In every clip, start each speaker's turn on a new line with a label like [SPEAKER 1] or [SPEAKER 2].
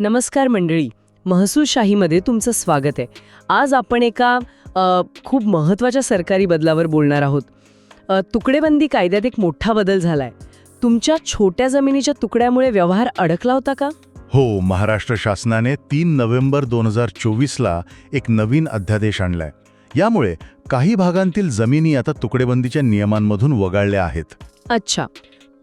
[SPEAKER 1] नमस्कार मंडळी महसूलशाहीमध्ये तुमचं स्वागत आहे. आज आपण एका खूप महत्त्वाच्या सरकारी बदलावर बोलणार आहोत. तुकडेबंदी कायद्यात एक मोठा बदल झालाय. तुमच्या छोट्या जमिनीच्या तुकड्यामुळे व्यवहार अडकला होता का?
[SPEAKER 2] हो महाराष्ट्र शासनाने तीन नोव्हेंबर दोन हजार चोवीसला एक नवीन अध्यादेश आणलाय. यामुळे काही भागांतील जमिनी आता तुकडेबंदीच्या नियमांमधून वगळल्या आहेत.
[SPEAKER 1] अच्छा.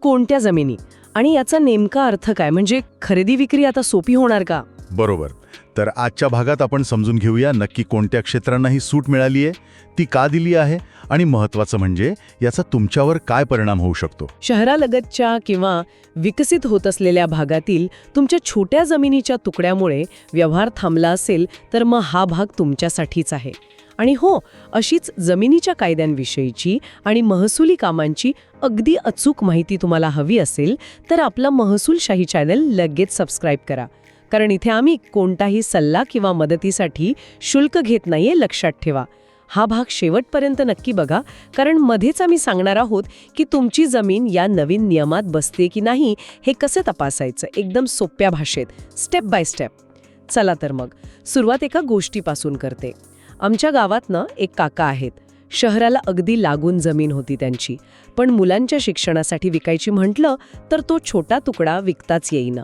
[SPEAKER 1] कोणत्या जमिनी? आणि याचा नेमका अर्थ काय? म्हणजे खरेदी विक्री आता सोपी होणार का?
[SPEAKER 2] बरोबर. तर आजच्या भागात आपण समजून घेऊया नक्की कोणत्या क्षेत्रांना ही सूट मिळाली आहे ती का दिली आहे आणि महत्त्वाचं म्हणजे याचा तुमच्यावर काय परिणाम होऊ शकतो.
[SPEAKER 1] शहरालगतच्या किंवा विकसित होत असलेल्या भागातील तुमच्या छोट्या जमिनीच्या तुकड्यामुळे व्यवहार थांबला असेल तर मग हा भाग तुमच्यासाठीच आहे. आणि हो अशीच जमिनीच्या कायद्यांविषयीची आणि महसुली कामांची अगदी अचूक माहिती तुम्हाला हवी असेल तर आपलं महसूलशाही चॅनल लगेच सबस्क्राईब करा. कारण इथे आम्ही कोणताही सल्ला किंवा मदतीसाठी शुल्क घेत नाहीये लक्षात ठेवा. हा भाग शेवटपर्यंत नक्की बघा कारण मध्येच आम्ही सांगणार आहोत की तुमची जमीन या नवीन नियमात बसते की नाही हे कसं तपासायचं? एकदम सोप्या भाषेत स्टेप बाय स्टेप. चला तर मग सुरुवात एका गोष्टीपासून करते. आमच्या गावातनं एक काका आहेत. शहराला अगदी लागून जमीन होती त्यांची. पण मुलांच्या शिक्षणासाठी विकायची म्हटलं तर तो छोटा तुकडा विकताच येईना.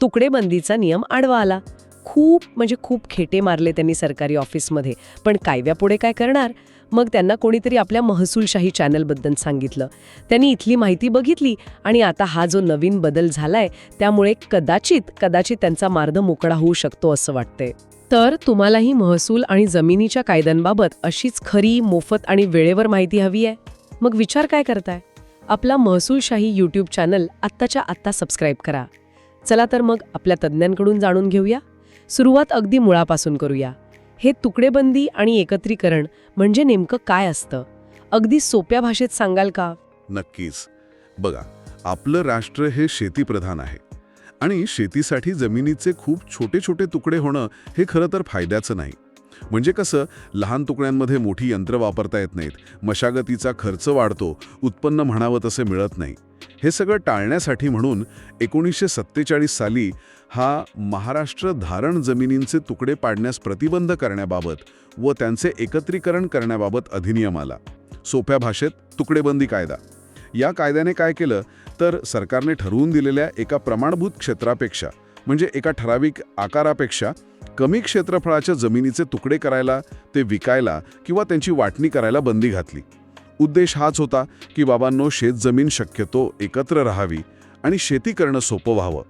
[SPEAKER 1] तुकडेबंदीचा नियम आडवा आला. खूप म्हणजे खूप खेटे मारले त्यांनी सरकारी ऑफिसमध्ये. पण कायव्यापुढे काय करणार? मग त्यांना कोणीतरी आपल्या महसूलशाही चॅनलबद्दल सांगितलं. त्यांनी इथली माहिती बघितली आणि आता हा जो नवीन बदल झालाय त्यामुळे कदाचित कदाचित त्यांचा मार्ग मोकळा होऊ शकतो असं वाटतंय. तर तुम्हालाही महसूल आणि जमिनीच्या कायद्यांबाबत अशीच खरी मोफत आणि वेळेवर माहिती हवी आहे? मग विचार काय करताय? आपला महसूलशाही यूट्यूब चॅनल आत्ताच्या आत्ता सबस्क्राईब करा. चला तर मग आपल्या तज्ज्ञांकडून जाणून घेऊया. सुरुवात अगदी मुळापासून करूया. हे तुकडेबंदी आणि एकत्रीकरण म्हणजे नेमकं काय असतं? अगदी सोप्या भाषेत सांगाल का?
[SPEAKER 3] नक्कीच. बघा आपलं राष्ट्र हे शेतीप्रधान आहे आणि शेतीसाठी जमिनीचे खूप छोटे छोटे तुकडे होणं हे खरं तर फायद्याचं नाही. म्हणजे कसं लहान तुकड्यांमध्ये मोठी यंत्र वापरता येत नाहीत मशागतीचा खर्च वाढतो उत्पन्न म्हणावं तसे मिळत नाही. हे सगळं टाळण्यासाठी म्हणून एकोणीसशे सत्तेचाळीस साली हा महाराष्ट्र धारण जमिनींचे तुकडे पाडण्यास प्रतिबंध करण्याबाबत व त्यांचे एकत्रीकरण करण्याबाबत अधिनियम आला. सोप्या भाषेत तुकडेबंदी कायदा. या कायद्याने काय केलं? तर सरकारने ठरवून दिलेल्या एका प्रमाणभूत क्षेत्रापेक्षा म्हणजे एका ठराविक आकारापेक्षा कमी क्षेत्रफळाच्या जमिनीचे तुकडे करायला ते विकायला किंवा त्यांची वाटणी करायला बंदी घातली. उद्देश हाच होता की बाबांनो शेतजमीन शक्यतो एकत्र राहावी आणि शेती करणं सोपं व्हावं.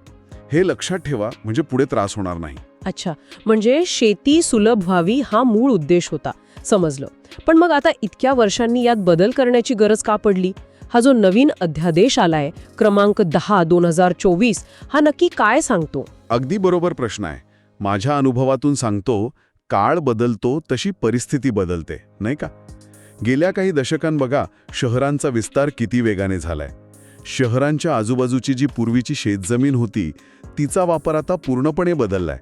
[SPEAKER 3] हे लक्षात ठेवा म्हणजे पुढे त्रास होणार नाही.
[SPEAKER 1] अच्छा म्हणजे शेती सुलभ व्हावी हा मूळ उद्देश होता समजलं. पण मग आता इतक्या वर्षांनी यात बदल करण्याची गरज का पडली? हा जो नवीन अध्यादेश आलाय क्रमांक दहा दोन हजार चोवीस हा नक्की काय सांगतो?
[SPEAKER 3] अगदी बरोबर प्रश्न आहे. माझ्या अनुभवातून सांगतो काळ बदलतो तशी परिस्थिती बदलते नाही का? गेल्या काही दशकां बघा शहरांचा विस्तार किती वेगाने झालाय. शहरांच्या आजूबाजूची जी पूर्वीची शेतजमीन होती तिचा वापर आता पूर्णपणे बदललाय.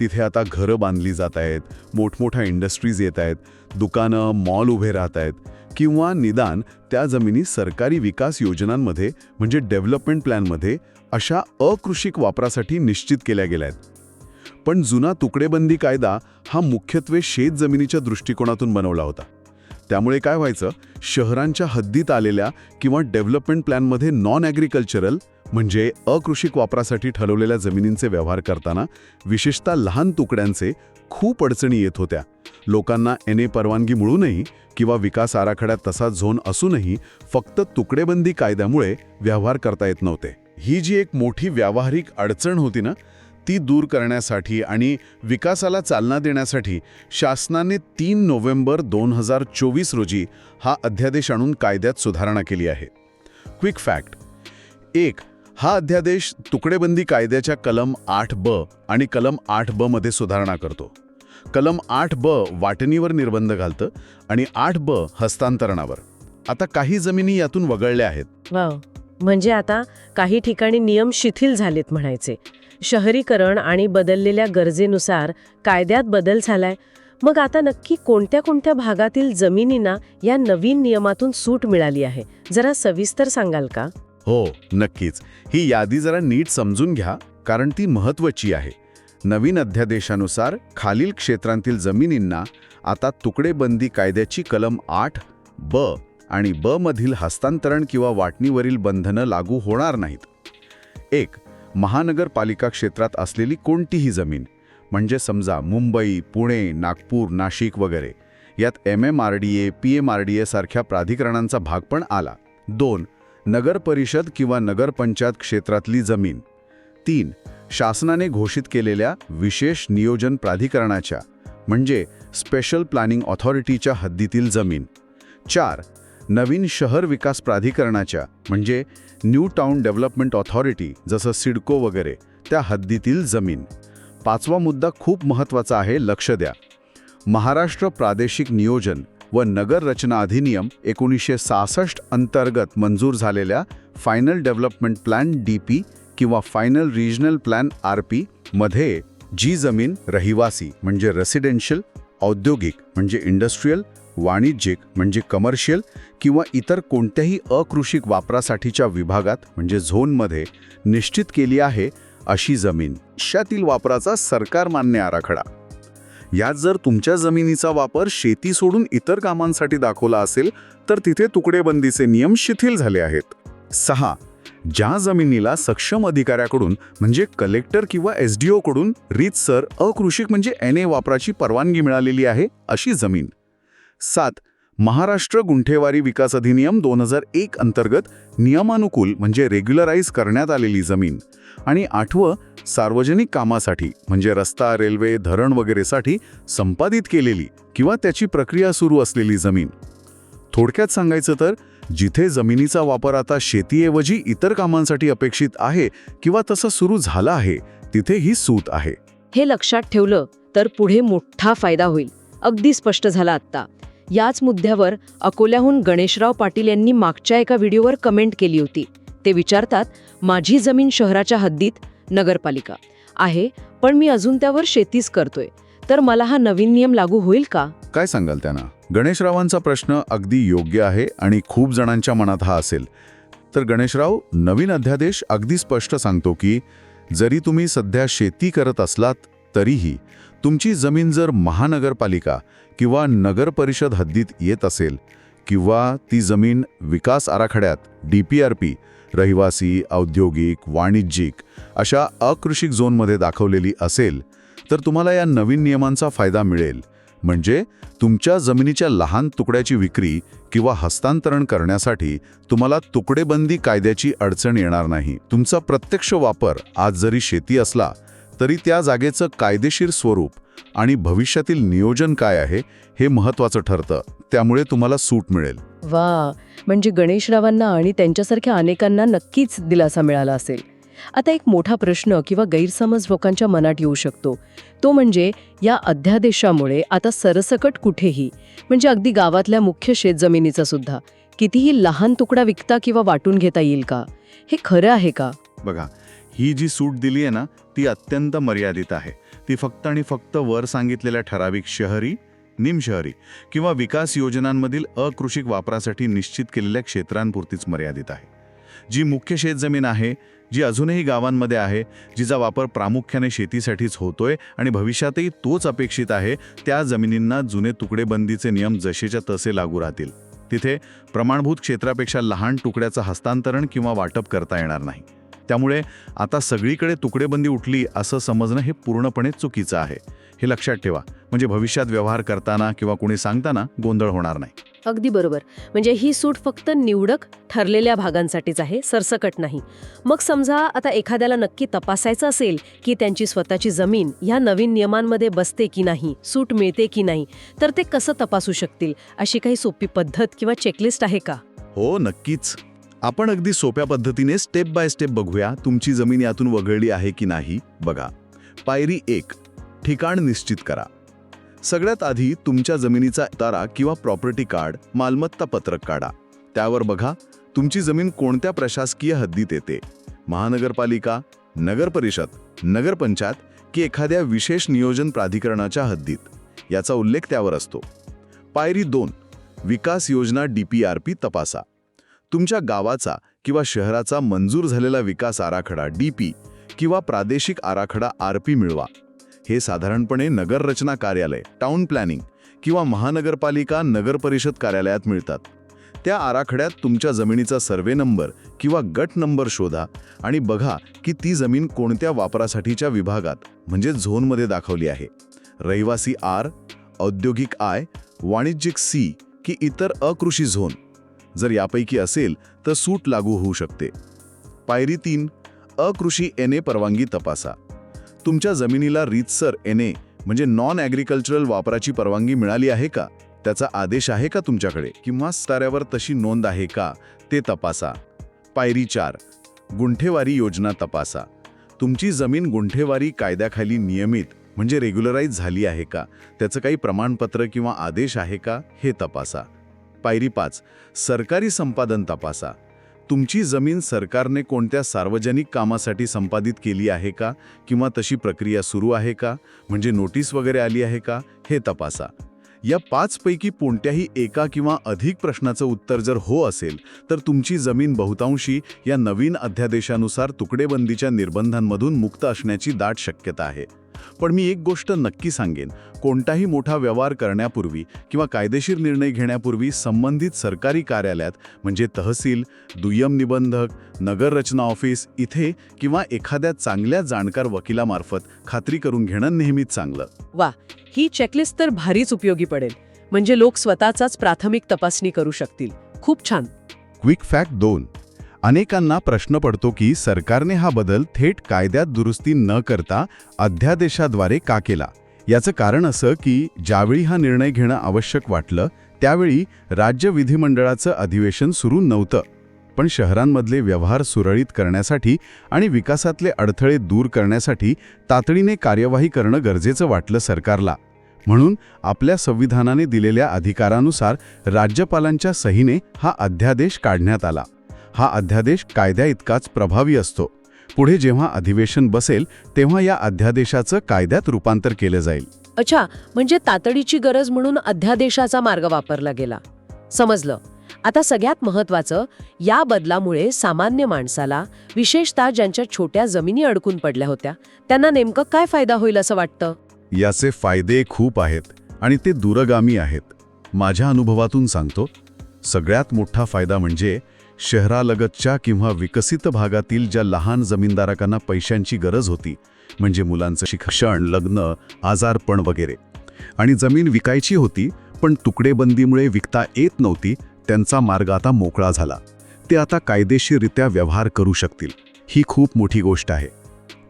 [SPEAKER 3] तिथे आता घरं बांधली जात आहेत मोठमोठ्या इंडस्ट्रीज येत आहेत दुकानं मॉल उभे राहत आहेत किंवा निदान त्या जमिनी सरकारी विकास योजनांमध्ये म्हणजे डेव्हलपमेंट प्लॅनमध्ये अशा अकृषिक वापरासाठी निश्चित केल्या गेल्या आहेत. पण जुना तुकडेबंदी कायदा हा मुख्यत्वे शेतजमिनीच्या दृष्टिकोनातून बनवला होता. त्यामुळे काय व्हायचं? शहरांच्या हद्दीत आलेल्या किंवा डेव्हलपमेंट प्लॅनमध्ये नॉन ॲग्रिकल्चरल म्हणजे अकृषिक वापरासाठी ठरवलेल्या जमिनींचे व्यवहार करताना विशेषतः लहान तुकड्यांचे खूप अडचणी येत होत्या. लोकांना एन ए परवानगी मिळूनही किंवा विकास आराखड्यात तसा झोन असूनही फक्त तुकडेबंदी कायद्यामुळे व्यवहार करता येत नव्हते. ही जी एक मोठी व्यावहारिक अडचण होती ना ती दूर करण्यासाठी आणि विकासाला चालना देण्यासाठी शासनाने तीन नोव्हेंबर दोन हजार चोवीस रोजी हा अध्यादेश आणून कायद्यात सुधारणा केली आहे. क्विक फॅक्ट एक हा अध्यादेश तुकडेबंदी कायद्याच्या कलम आठ ब आणि कलम आठ ब मध्ये सुधारणा करतो. कलम आठ ब वाटणीवर निर्बंध घालतं आणि आठ ब हस्तांतरणावर. आता काही जमिनी यातून वगळल्या आहेत.
[SPEAKER 1] म्हणजे आता काही ठिकाणी नियम शिथिल झालेत म्हणायचे. शहरीकरण आणि बदललेल्या गरजेनुसार कायद्यात बदल झालाय. मग आता नक्की कोणत्या कोणत्या भागातील जमिनींना या नवीन नियमातून सूट मिळाली आहे? जरा सविस्तर सांगाल का?
[SPEAKER 3] हो नक्कीच. ही यादी जरा नीट समजून घ्या कारण ती महत्वाची आहे. नवीन अध्यादेशानुसार खालील क्षेत्रांतील जमिनींना आता तुकडेबंदी कायद्याची कलम आठ ब आणि ब मधील हस्तांतरण किंवा वाटणीवरील बंधनं लागू होणार नाहीत. एक महानगरपालिका क्षेत्रात असलेली कोणतीही जमीन म्हणजे समजा मुंबई पुणे नागपूर नाशिक वगैरे यात M M R D A P M R D A सारख्या प्राधिकरणांचा भाग पण आला. दोन नगर परिषद किंवा नगरपंचायत क्षेत्रातली जमीन. तीन शासनाने घोषित केलेल्या विशेष नियोजन प्राधिकरणाच्या म्हणजे स्पेशल प्लॅनिंग ऑथॉरिटीच्या हद्दीतील जमीन. चार नवीन शहर विकास प्राधिकरणाच्या म्हणजे न्यू टाउन डेव्हलपमेंट ऑथॉरिटी जसं सिडको वगैरे त्या हद्दीतील जमीन. पाचवा मुद्दा खूप महत्त्वाचा आहे लक्ष द्या. महाराष्ट्र प्रादेशिक नियोजन व नगर रचना अधिनियम एकोणीसशे सहासष्ट अंतर्गत मंजूर झालेल्या final development plan D P किंवा final regional plan R P मध्ये जी जमीन रहिवासी म्हणजे रेसिडेन्शियल औद्योगिक म्हणजे इंडस्ट्रीयल वाणिज्यिक म्हणजे कमर्शियल किंवा इतर कोणत्याही अकृषिक वापरासाठीच्या विभागात म्हणजे झोनमध्ये निश्चित केली आहे अशी जमीन. शेतील वापराचा सरकार मान्य आराखडा. यात जर तुमच्या जमिनीचा वापर शेती सोडून इतर कामांसाठी दाखवला असेल तर तिथे तुकडेबंदीचे नियम शिथिल झाले आहेत. सहा. ज्या जमिनीला सक्षम अधिकाऱ्याकडून म्हणजे कलेक्टर किंवा एस डी ओकडून रीतसर अकृषिक म्हणजे एन ए वापराची परवानगी मिळालेली आहे अशी जमीन. सात महाराष्ट्र गुंठेवारी विकास अधिनियम दोन हजार एक अंतर्गत नियमानुकूल म्हणजे रेग्युलराईज करण्यात आलेली जमीन. आणि आठवं सार्वजनिक कामासाठी म्हणजे रस्ता रेल्वे धरण वगैरेसाठी संपादित केलेली किंवा त्याची प्रक्रिया सुरू असलेली जमीन. थोडक्यात सांगायचं तर जिथे जमिनीचा वापर आता शेतीऐवजी इतर कामांसाठी अपेक्षित आहे किंवा तसं सुरू झाला आहे तिथे ही सूत आहे.
[SPEAKER 4] हे लक्षात ठेवलं तर पुढे मोठा फायदा होईल. अगदी स्पष्ट झाला आत्ता. याच मुद्द्यावर अकोल्याहून गणेशराव पाटील यांनी मागच्या एका व्हिडिओवर कमेंट केली होती. ते विचारतात माझी जमीन शहराच्या हद्दीत नगरपालिका आहे पण मी अजून त्यावर शेतीच करतोय. तर मला हा नवीन नियम लागू होईल का?
[SPEAKER 3] काय सांगाल त्यांना? गणेशरावांचा प्रश्न अगदी योग्य आहे आणि खूप जणांच्या मनात हा असेल. तर गणेशराव नवीन अध्यादेश अगदी स्पष्ट सांगतो की जरी तुम्ही सध्या शेती करत असलात तरीही तुमची जमीन जर महानगरपालिका किंवा नगर परिषद हद्दीत येत असेल किंवा ती जमीन विकास आराखड्यात डी पी आर पी रहिवासी औद्योगिक वाणिज्यिक अशा अकृषिक झोनमध्ये दाखवलेली असेल तर तुम्हाला या नवीन नियमांचा फायदा मिळेल. म्हणजे तुमच्या जमिनीच्या लहान तुकड्याची विक्री किंवा हस्तांतरण करण्यासाठी तुम्हाला तुकडेबंदी कायद्याची अडचण येणार नाही. तुमचा प्रत्यक्ष वापर आज जरी शेती असला तरी त्या जागेचं कायदेशीर स्वरूप आणि भविष्यातील नियोजन काय आहे हे महत्त्वाचं ठरतं. त्यामुळे तुम्हाला सूट मिळेल.
[SPEAKER 1] वा! म्हणजे गणेशरावांना आणि त्यांच्यासारख्या अनेकांना नक्कीच दिलासा मिळाला असेल. आता एक मोठा प्रश्न किंवा गैरसमज लोकांच्या मनात येऊ शकतो. तो म्हणजे या अध्यादेशामुळे आता सरसकट कुठेही म्हणजे अगदी गावातल्या मुख्य शेतजमिनीचा सुद्धा कितीही लहान तुकडा विकता किंवा वाटून घेता येईल का? हे खरं आहे का?
[SPEAKER 2] बघा ही जी सूट दिली आहे ना ती अत्यंत मर्यादित आहे. ती फक्त आणि फक्त वर सांगितलेल्या ठराविक शहरी निमशहरी किंवा विकास योजनांमधील अकृषिक वापरासाठी निश्चित केलेल्या क्षेत्रांपुरतीच मर्यादित आहे. जी मुख्य शेतजमीन आहे जी अजूनही गावांमध्ये आहे जिचा वापर प्रामुख्याने शेतीसाठीच होतोय आणि भविष्यातही तोच अपेक्षित आहे त्या जमिनींना जुने तुकडेबंदीचे नियम जसेच्या तसे लागू राहतील. तिथे प्रमाणभूत क्षेत्रापेक्षा लहान तुकड्याचं हस्तांतरण किंवा वाटप करता येणार नाही. त्यामुळे आता सगळीकडे तुकडेबंदी उठली असं समजणं हे पूर्णपणे चुकीचं आहे. हे लक्षात ठेवा. म्हणजे भविष्यात व्यवहार करताना किंवा कोणी सांगताना गोंधळ होणार नाही.
[SPEAKER 4] अगदी बरोबर. म्हणजे ही सूट फक्त निवडक ठरलेल्या भागांसाठीच आहे सरसकट नाही. मग समजा आता एखाद्याला नक्की तपासायचं असेल की त्यांची स्वतःची जमीन ह्या नवीन नियमांमध्ये बसते की नाही सूट मिळते की नाही तर ते कसं तपासू शकतील? अशी काही सोपी पद्धत किंवा चेकलिस्ट आहे का?
[SPEAKER 2] हो नक्कीच. आपण अगदी सोप्या पद्धतीने स्टेप बाय स्टेप बघूया तुमची जमीन यातून वगळली आहे की नाही. बघा. पायरी एक. ठिकाण निश्चित करा. सगळ्यात आधी तुमच्या जमिनीचा तारा किंवा प्रॉपर्टी कार्ड मालमत्ता पत्रक काढा. त्यावर बघा तुमची जमीन कोणत्या प्रशासकीय हद्दीत येते? महानगरपालिका नगरपरिषद नगरपंचायत की एखाद्या विशेष नियोजन प्राधिकरणाच्या हद्दीत? याचा उल्लेख त्यावर असतो. पायरी दोन. विकास योजना डी पी आर पी तपासा. तुमच्या गावाचा किंवा शहराचा मंजूर झालेला विकास आराखडा डी पी किंवा प्रादेशिक आराखडा आर पी मिळवा. हे साधारणपणे नगररचना कार्यालय टाउन प्लॅनिंग किंवा महानगरपालिका नगर परिषद कार्यालयात मिळतात. त्या आराखड्यात तुमच्या जमिनीचा सर्वे नंबर किंवा गट नंबर शोधा आणि बघा की ती जमीन कोणत्या वापरासाठीच्या विभागात म्हणजे झोनमध्ये दाखवली आहे. रहिवासी आर औद्योगिक आय वाणिज्यिक सी की इतर अकृषी झोन. जर यापैकी असेल तर सूट लागू होऊ शकते. पायरी तीन अकृषी एन ए परवानगी तपासा. तुमच्या जमिनीला रीतसर एन ए म्हणजे नॉन ॲग्रिकल्चरल वापराची परवानगी मिळाली आहे का? त्याचा आदेश आहे का तुमच्याकडे? किंवा स्तरावर तशी नोंद आहे का? ते तपासा. पायरी चार गुंठेवारी योजना तपासा. तुमची जमीन गुंठेवारी कायद्याखाली नियमित म्हणजे रेग्युलराईज झाली आहे का? त्याचं काही प्रमाणपत्र किंवा आदेश आहे का? हे तपासा. पायरी पाच. सरकारी संपादन तपासा. तुमची जमीन सरकारने कोणत्या सार्वजनिक कामासाठी संपादित केली आहे का? किंवा तशी प्रक्रिया सुरू आहे का? म्हणजे नोटीस वगैरे आली आहे का? हे तपासा. या पाचपैकी कोणत्याही एका किंवा अधिक प्रश्नाचं उत्तर जर हो असेल तर तुमची जमीन बहुतांशी या नवीन अध्यादेशानुसार तुकडेबंदीच्या निर्बंधांमधून मुक्त असण्याची दाट शक्यता आहे. पण मी एक गोष्ट नक्की सांगेन. कोणताही मोठा व्यवहार करण्यापूर्वी किंवा कायदेशीर निर्णय घेण्यापूर्वी संबंधित सरकारी कार्यालयात म्हणजे तहसील दुय्यम निबंधक नगर रचना ऑफिस इथे किंवा एखाद्या चांगल्या जाणकार वकिलामार्फत खात्री करून घेणं नेहमीच चांगलं.
[SPEAKER 1] वा ही चेकलिस्ट तर भारीच उपयोगी पडेल. म्हणजे लोक स्वतःचाच प्राथमिक तपासणी करू शकतील. खूप छान.
[SPEAKER 3] क्विक फॅक्ट दोन. अनेकांना प्रश्न पडतो की सरकारने हा बदल थेट कायद्यात दुरुस्ती न करता अध्यादेशाद्वारे का केला? याचं कारण असं की ज्यावेळी हा निर्णय घेणं आवश्यक वाटलं त्यावेळी राज्य विधिमंडळाचं अधिवेशन सुरू नव्हतं. पण शहरांमधले व्यवहार सुरळीत करण्यासाठी आणि विकासातले अडथळे दूर करण्यासाठी तातडीने कार्यवाही करणं गरजेचं वाटलं सरकारला. म्हणून आपल्या संविधानाने दिलेल्या अधिकारानुसार राज्यपालांच्या सहीने हा अध्यादेश काढण्यात आला. हा अध्यादेश कायद्या इतकाच प्रभावी असतो. पुढे जेव्हा अधिवेशन बसेल तेव्हा या अध्यादेशाचं कायद्यात रूपांतर केलं जाईल.
[SPEAKER 1] अच्छा म्हणजे तातडीची गरज म्हणून अध्यादेशाचा मार्ग वापरला गेला. समजलं. आता सगळ्यात महत्वाचं या बदलामुळे सामान्य माणसाला विशेषतः ज्यांच्या छोट्या जमिनी अडकून पडल्या होत्या त्यांना नेमकं काय फायदा होईल असं वाटतं?
[SPEAKER 3] याचे फायदे खूप आहेत आणि ते दूरगामी आहेत. माझ्या अनुभवातून सांगतो सगळ्यात मोठा फायदा म्हणजे शहरालगतच्या किंवा विकसित भागातील ज्या लहान जमीनदारकांना पैशांची गरज होती म्हणजे मुलांचं शिक्षण लग्न आजारपण वगैरे. आणि जमीन विकायची होती पण तुकडेबंदीमुळे विकता येत नव्हती त्यांचा मार्ग आता मोकळा झाला. ते आता कायदेशीररित्या व्यवहार करू शकतील ही खूप मोठी गोष्ट आहे.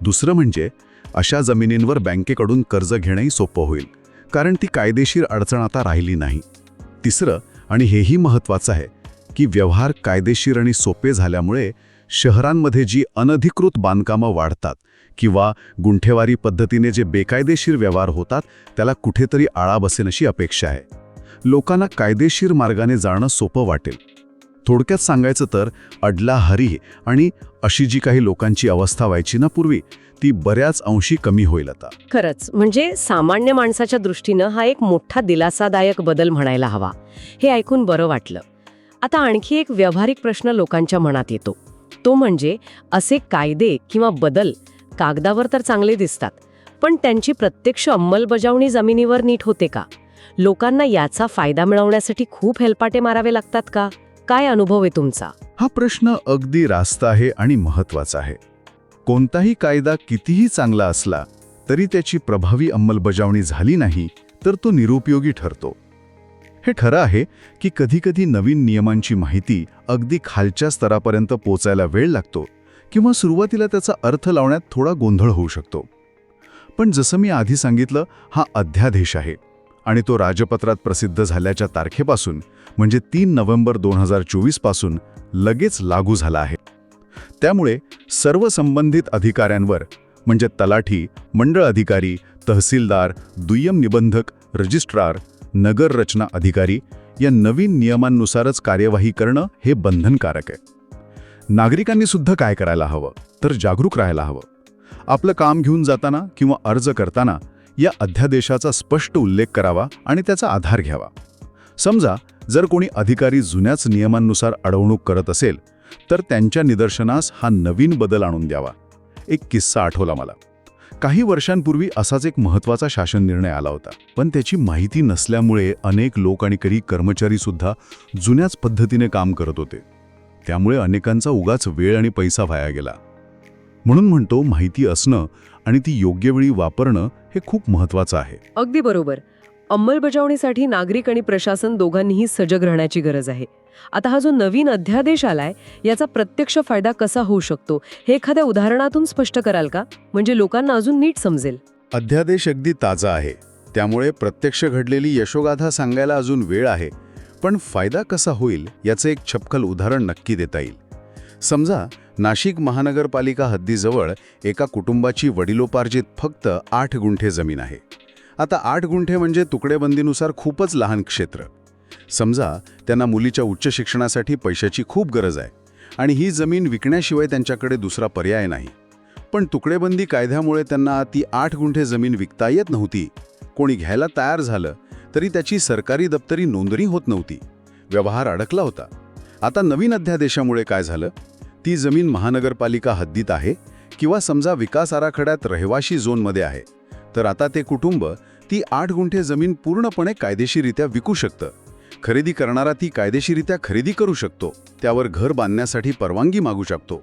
[SPEAKER 3] दुसरं म्हणजे अशा जमिनींवर बँकेकडून कर्ज घेणंही सोपं होईल कारण ती कायदेशीर अडचण आता राहिली नाही. तिसरं आणि हेही महत्त्वाचं आहे की व्यवहार कायदेशीर आणि सोपे झाल्यामुळे शहरांमध्ये जी अनधिकृत बांधकामं वाढतात किंवा गुंठेवारी पद्धतीने जे बेकायदेशीर व्यवहार होतात त्याला कुठेतरी आळा बसेन अशी अपेक्षा आहे. लोकांना कायदेशीर मार्गाने जाणं सोपं वाटेल. थोडक्यात सांगायचं तर अडला हरी आणि अशी जी काही लोकांची अवस्था व्हायची ना पूर्वी ती बऱ्याच अंशी कमी होईल आता.
[SPEAKER 1] खरंच म्हणजे सामान्य माणसाच्या दृष्टीनं हा एक मोठा दिलासादायक बदल म्हणायला हवा. हे ऐकून बरं वाटलं. आता आणखी एक व्यावहारिक प्रश्न लोकांच्या मनात येतो. तो म्हणजे असे कायदे किंवा बदल कागदावर तर चांगले दिसतात पण त्यांची प्रत्यक्ष अंमलबजावणी जमिनीवर नीट होते का? लोकांना याचा फायदा मिळवण्यासाठी खूप हेलपाटे मारावे लागतात का? काय अनुभव आहे तुमचा?
[SPEAKER 3] हा प्रश्न अगदी रास्त आहे आणि महत्त्वाचा आहे. कोणताही कायदा कितीही चांगला असला तरी त्याची प्रभावी अंमलबजावणी झाली नाही तर तो निरुपयोगी ठरतो. हे खरं आहे की कधीकधी नवीन नियमांची माहिती अगदी खालच्या स्तरापर्यंत पोचायला वेळ लागतो किंवा सुरुवातीला त्याचा अर्थ लावण्यात थोडा गोंधळ होऊ शकतो. पण जसं मी आधी सांगितलं हा अध्यादेश आहे आणि तो राजपत्रात प्रसिद्ध झाल्याच्या तारखेपासून म्हणजे तीन नोव्हेंबर दोन हजार चोवीसपासून लगेच लागू झाला आहे. त्यामुळे सर्व संबंधित अधिकाऱ्यांवर म्हणजे तलाठी मंडळ अधिकारी तहसीलदार दुय्यम निबंधक रजिस्ट्रार नगर रचना अधिकारी या नवीन नियमांनुसारच कार्यवाही करणं हे बंधनकारक आहे. नागरिकांनी सुद्धा काय करायला हवं? तर जागरूक राहायला हवं. आपलं काम घेऊन जाताना किंवा अर्ज करताना या अध्यादेशाचा स्पष्ट उल्लेख करावा आणि त्याचा आधार घ्यावा. समजा जर कोणी अधिकारी जुन्याच नियमांनुसार अडवणूक करत असेल तर त्यांच्या निदर्शनास हा नवीन बदल आणून द्यावा. एक किस्सा आठवला मला. काही वर्षांपूर्वी असाच एक महत्त्वाचा शासन निर्णय आला होता. पण त्याची माहिती नसल्यामुळे अनेक लोक आणि काही कर्मचारी सुद्धा जुन्याच पद्धतीने काम करत होते. त्यामुळे अनेकांचा उगाच वेळ आणि पैसा वाया गेला. म्हणून म्हणतो माहिती असणं आणि ती योग्य वेळी वापरणं हे खूप महत्वाचं आहे.
[SPEAKER 1] अगदी बरोबर. अंमलबजावणीसाठी नागरिक आणि प्रशासन दोघांनीही सजग राहण्याची गरज आहे. आता हा जो नवीन अध्यादेश आलाय याचा प्रत्यक्ष फायदा कसा होऊ शकतो हे एखाद्या उदाहरणातून स्पष्ट कराल का? म्हणजे लोकांना अजून नीट समजेल.
[SPEAKER 3] अध्यादेश अगदी ताजा आहे. त्यामुळे प्रत्यक्ष घडलेली यशोगाथा सांगायला अजून वेळ आहे. पण फायदा कसा होईल याचं एक छपकल उदाहरण नक्की देता येईल. समजा नाशिक महानगरपालिका हद्दीजवळ एका कुटुंबाची वडिलोपार्जित फक्त आठ गुंठे जमीन आहे. आता आठ गुंठे म्हणजे तुकडेबंदीनुसार खूपच लहान क्षेत्र. समजा त्यांना मुलीच्या उच्च शिक्षणासाठी पैशाची खूप गरज आहे आणि ही जमीन विकण्याशिवाय त्यांच्याकडे दुसरा पर्याय नाही. पण तुकडेबंदी कायद्यामुळे त्यांना ती आठ गुंठे जमीन विकता येत नव्हती. कोणी घ्यायला तयार झालं तरी त्याची सरकारी दप्तरी नोंदणी होत नव्हती. व्यवहार अडकला होता. आता नवीन अध्यादेशामुळे काय झालं? ती जमीन महानगरपालिका हद्दीत आहे किंवा समजा विकास आराखड्यात रहिवाशी झोनमध्ये आहे. तर आता ते कुटुंब ती आठ गुंठे जमीन पूर्णपणे कायदेशीरित्या विकू शकतं. खरेदी करणारा ती कायदेशीरित्या खरेदी करू शकतो. त्यावर घर बांधण्यासाठी परवानगी मागू शकतो.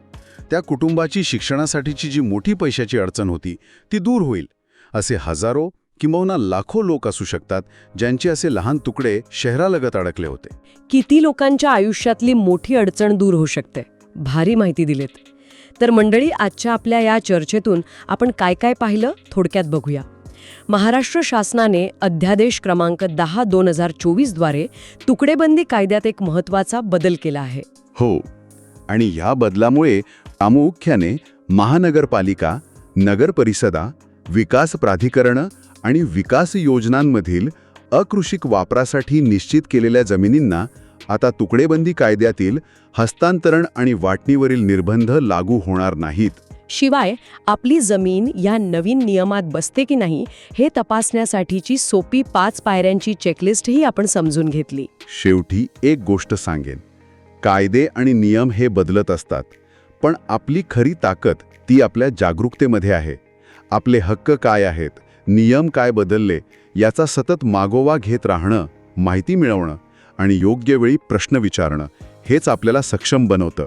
[SPEAKER 3] त्या कुटुंबाची शिक्षणासाठीची जी मोठी पैशाची अडचण होती ती दूर होईल. असे हजारो किंबहुना लाखो लोक असू शकतात ज्यांचे असे लहान तुकडे शहरालगत अडकले होते.
[SPEAKER 1] किती लोकांच्या आयुष्यातली मोठी अडचण दूर होऊ शकते? भारी माहिती दिलीत. तर मंडळी आजच्या आपल्या या चर्चेतून आपण काय काय पाहिलं थोडक्यात बघूया. महाराष्ट्र शासनाने अध्यादेश क्रमांक दहा दोन हजार चोवीसद्वारे तुकडेबंदी कायद्यात एक महत्त्वाचा बदल केला आहे.
[SPEAKER 3] हो आणि या बदलामुळे प्रामुख्याने महानगरपालिका नगर परिषदा विकास प्राधिकरणं आणि विकास योजनांमधील अकृषिक वापरासाठी निश्चित केलेल्या जमिनींना आता तुकडेबंदी कायद्यातील हस्तांतरण आणि वाटणीवरील निर्बंध लागू होणार नाहीत.
[SPEAKER 1] शिवाय आपली जमीन या नवीन नियमात बसते की नाही हे तपासण्यासाठीची सोपी पाच पायऱ्यांची चेकलिस्टही आपण समजून घेतली.
[SPEAKER 3] शेवटी एक गोष्ट सांगेन. कायदे आणि नियम हे बदलत असतात पण आपली खरी ताकद ती आपल्या जागरूकतेमध्ये आहे. आपले हक्क काय आहेत नियम काय बदलले याचा सतत मागोवा घेत राहणं माहिती मिळवणं आणि योग्य वेळी प्रश्न विचारणं हेच आपल्याला सक्षम बनवतं.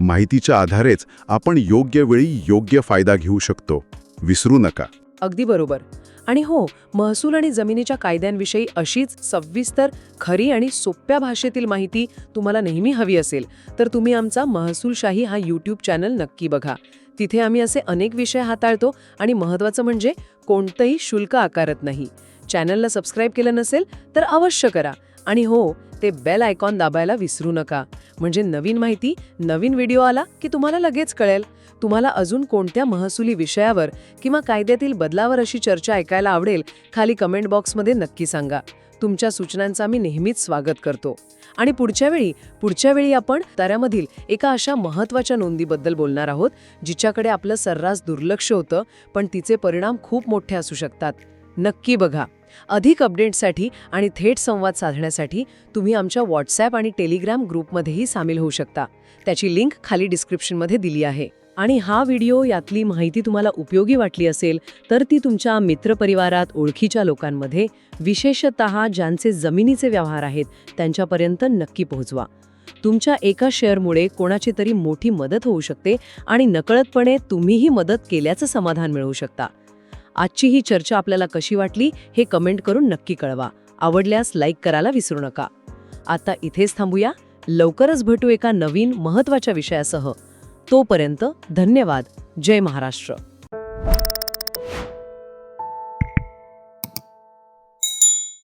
[SPEAKER 3] माहितीच्या आधारेच आपण योग्य वेळी योग्य फायदा घेऊ शकतो. विसरू नका.
[SPEAKER 1] अगदी बरोबर. आणि हो महसूल आणि जमिनीच्या कायद्यांविषयी अशीच सविस्तर खरी आणि सोप्या भाषेतील माहिती तुम्हाला नेहमी हवी असेल तर तुम्ही आमचा महसूलशाही हा यूट्यूब चॅनल नक्की बघा. तिथे आम्ही असे अनेक विषय हाताळतो आणि महत्त्वाचं म्हणजे कोणतंही शुल्क आकारत नाही. चॅनलला सबस्क्राईब केलं नसेल तर अवश्य करा. आणि हो ते बेल आयकॉन दाबायला विसरू नका. म्हणजे नवीन माहिती नवीन व्हिडिओ आला की तुम्हाला लगेच कळेल. तुम्हाला अजून कोणत्या महसुली विषयावर किंवा कायद्यातील बदलावर अशी चर्चा ऐकायला आवडेल खाली कमेंट बॉक्समध्ये नक्की सांगा. तुमच्या सूचनांचा मी नेहमीच स्वागत करतो. आणि पुढच्या वेळी पुढच्या वेळी आपण ताऱ्यामधील एका अशा महत्त्वाच्या नोंदीबद्दल बोलणार आहोत जिच्याकडे आपलं सर्रास दुर्लक्ष होतं पण तिचे परिणाम खूप मोठे असू शकतात. नक्की बघा. अधिक अपडेट्ससाठी आणि थेट संवाद साधण्यासाठी तुम्ही आमच्या व्हॉट्सॲप आणि टेलिग्राम ग्रुपमध्येही सामील होऊ शकता. त्याची लिंक खाली डिस्क्रिप्शनमध्ये दिली आहे. आणि हा व्हिडिओ यातली माहिती तुम्हाला उपयोगी वाटली असेल तर ती तुमच्या मित्रपरिवारात ओळखीच्या लोकांमध्ये विशेषत ज्यांचे जमिनीचे व्यवहार आहेत त्यांच्यापर्यंत नक्की पोहोचवा. तुमच्या एका शेअरमुळे कोणाची तरी मोठी मदत होऊ शकते आणि नकळतपणे तुम्हीही मदत केल्याचं समाधान मिळवू शकता. आजची ही चर्चा आपल्याला कशी वाटली हे कमेंट करून नक्की कळवा. आवडल्यास लाईक करायला विसरू नका. आता इथेच थांबूया. लवकरच भेटू एका नवीन महत्त्वाच्या विषयासह. तोपर्यंत धन्यवाद. जय महाराष्ट्र.